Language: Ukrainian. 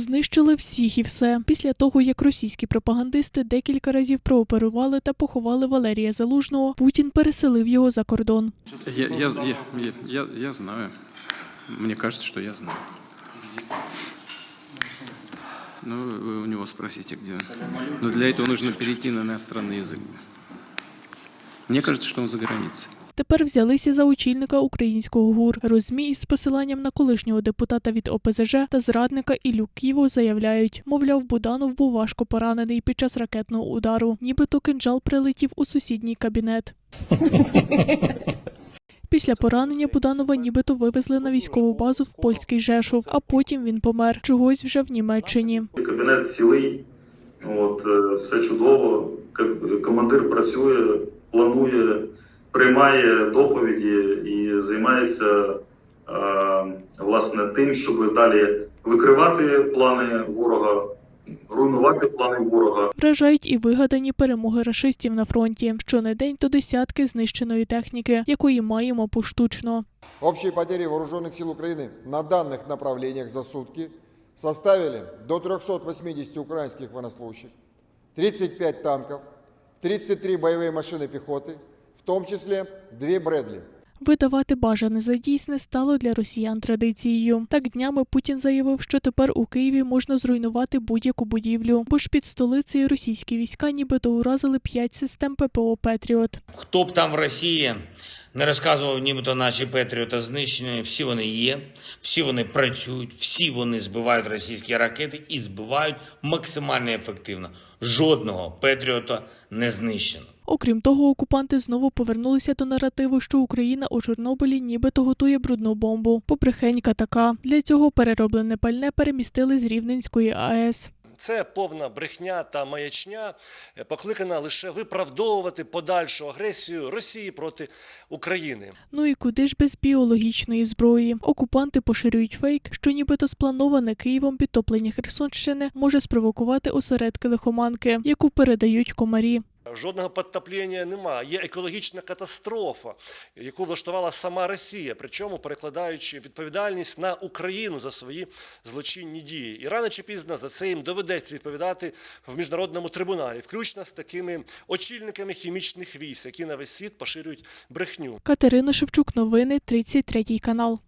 Знищили всіх і все. Після того, як російські пропагандисти декілька разів прооперували та поховали Валерія Залужного, Путін переселив його за кордон. Я, я, я, я, я, я знаю. Мне кажется, что я знаю. Ну, вы у него спросите, где он. Но для этого нужно перейти на иностранный язык. Мне кажется, что он за границей. Тепер взялися за очільника українського ГУР. Розмі із посиланням на колишнього депутата від ОПЗЖ та зрадника Іллю Ківу заявляють, мовляв, Буданов був важко поранений під час ракетного удару, нібито кинджал прилетів у сусідній кабінет. Після поранення Буданова нібито вивезли на військову базу в польський Жешов, а потім він помер чогось вже в Німеччині. Кабінет цілий, от, е, все чудово. Командир працює, планує, приймає доповіді і займається е, власне тим, щоб далі викривати плани ворога, руйнувати плани ворога. Вражають і вигадані перемоги рашистів на фронті. Щонедень то десятки знищеної техніки, якої маємо поштучно. Общие потери вооруженных сил Украины на данных направлениях за сутки составили до 380 украинских военнослужащих, 35 танков, 33 боевые машины пехоты, в том числе 2 Брэдли. Видавати бажане за дійсне стало для росіян традицією. Так днями Путін заявив, що тепер у Києві можна зруйнувати будь-яку будівлю, бо ж під столицею російські війська нібито уразили п'ять систем ППО Петріот. Хто б там в Росії не розказував, нібито наші Петріота знищені, всі вони є, всі вони працюють, всі вони збивають російські ракети і збивають максимально ефективно. Жодного Петріота не знищено. Окрім того, окупанти знову повернулися до наративу, що Україна у Чорнобилі нібито готує брудну бомбу. Побрехенька така. Для цього перероблене пальне перемістили з Рівненської АЕС. Це повна брехня та маячня, е, покликана лише виправдовувати подальшу агресію Росії проти України. Ну і куди ж без біологічної зброї? Окупанти поширюють фейк, що нібито сплановане Києвом підтоплення Херсонщини може спровокувати осередки лихоманки, яку передають комарі. Жодного підтоплення немає. Є екологічна катастрофа, яку влаштувала сама Росія, причому перекладаючи відповідальність на Україну за свої злочинні дії. І рано чи пізно за це їм доведеться відповідати в міжнародному трибуналі, включно з такими очільниками хімічних військ, які на весь світ поширюють брехню. Катерина Шевчук, новини 33 канал.